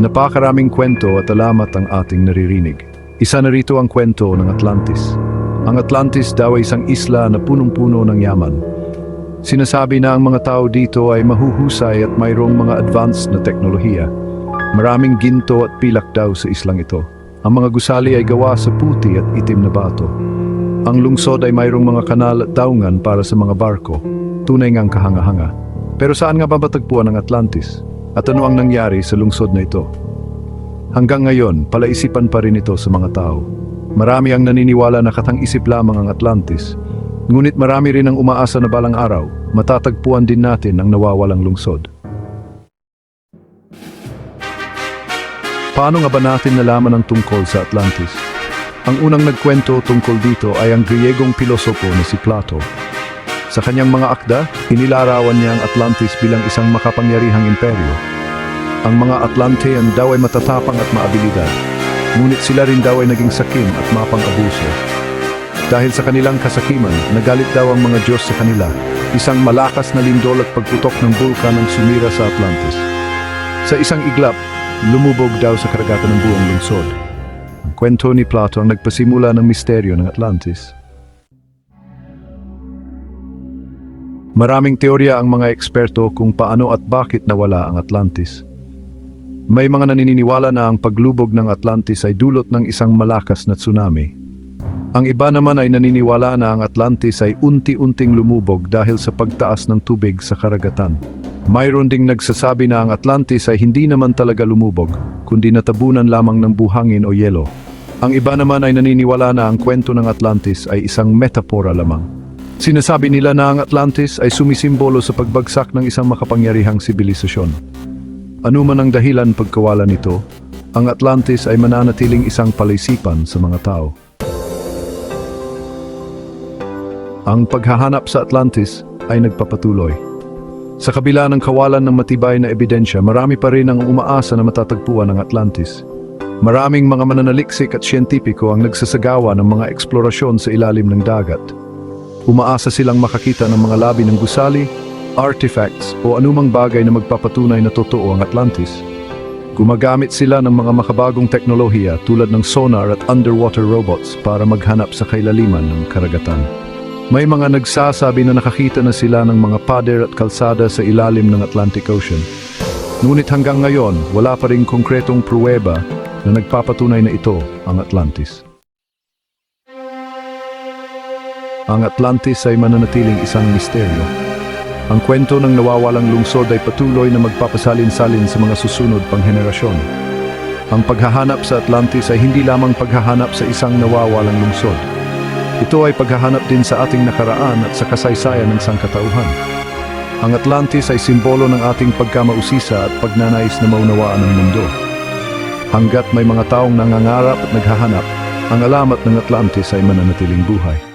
Napakaraming kwento at alamat ang ating naririnig. Isa na rito ang kwento ng Atlantis. Ang Atlantis daw ay isang isla na punong-puno ng yaman. Sinasabi na ang mga tao dito ay mahuhusay at mayroong mga advanced na teknolohiya. Maraming ginto at pilak daw sa islang ito. Ang mga gusali ay gawa sa puti at itim na bato. Ang lungsod ay mayroong mga kanal at daungan para sa mga barko. Tunay ngang kahanga-hanga. Pero saan nga ba matagpuan ang Atlantis? At ano ang nangyari sa lungsod na ito? Hanggang ngayon, palaisipan pa rin ito sa mga tao. Marami ang naniniwala na katang-isip lamang ang Atlantis. Ngunit marami rin ang umaasa na balang araw, matatagpuan din natin ang nawawalang lungsod. Paano nga ba natin nalaman ang tungkol sa Atlantis? Ang unang nagkwento tungkol dito ay ang Griyegong pilosopo na si Plato. Sa kanyang mga akda, inilarawan niya ang Atlantis bilang isang makapangyarihang imperyo. Ang mga Atlantean daw ay matatapang at maabilidad, ngunit sila rin daw ay naging sakim at mapang-abuso. Dahil sa kanilang kasakiman, nagalit daw ang mga Diyos sa kanila, isang malakas na lindol at pagputok ng bulkan ang sumira sa Atlantis. Sa isang iglap, lumubog daw sa karagatan ng buong lungsod. Ang kwento ni Plato ang nagpasimula ng misteryo ng Atlantis. Maraming teorya ang mga eksperto kung paano at bakit nawala ang Atlantis. May mga naniniwala na ang paglubog ng Atlantis ay dulot ng isang malakas na tsunami. Ang iba naman ay naniniwala na ang Atlantis ay unti-unting lumubog dahil sa pagtaas ng tubig sa karagatan. Mayroon ding nagsasabi na ang Atlantis ay hindi naman talaga lumubog, kundi natabunan lamang ng buhangin o yelo. Ang iba naman ay naniniwala na ang kwento ng Atlantis ay isang metapora lamang. Sinasabi nila na ang Atlantis ay sumisimbolo sa pagbagsak ng isang makapangyarihang sibilisasyon. Ano man ang dahilan pagkawala nito, ang Atlantis ay mananatiling isang palaisipan sa mga tao. Ang paghahanap sa Atlantis ay nagpapatuloy. Sa kabila ng kawalan ng matibay na ebidensya, marami pa rin ang umaasa na matatagpuan ang Atlantis. Maraming mga mananaliksik at siyentipiko ang nagsasagawa ng mga eksplorasyon sa ilalim ng dagat. Umaasa silang makakita ng mga labi ng gusali, artifacts o anumang bagay na magpapatunay na totoo ang Atlantis. Gumagamit sila ng mga makabagong teknolohiya tulad ng sonar at underwater robots para maghanap sa kailaliman ng karagatan. May mga nagsasabi na nakakita na sila ng mga pader at kalsada sa ilalim ng Atlantic Ocean. Ngunit hanggang ngayon, wala pa ring konkretong pruweba na nagpapatunay na ito ang Atlantis. Ang Atlantis ay mananatiling isang misteryo. Ang kwento ng nawawalang lungsod ay patuloy na magpapasalin-salin sa mga susunod pang henerasyon. Ang paghahanap sa Atlantis ay hindi lamang paghahanap sa isang nawawalang lungsod. Ito ay paghahanap din sa ating nakaraan at sa kasaysayan ng sangkatauhan. Ang Atlantis ay simbolo ng ating pagkamausisa at pagnanais na maunawaan ng mundo. Hanggat may mga taong nangangarap at naghahanap, ang alamat ng Atlantis ay mananatiling buhay.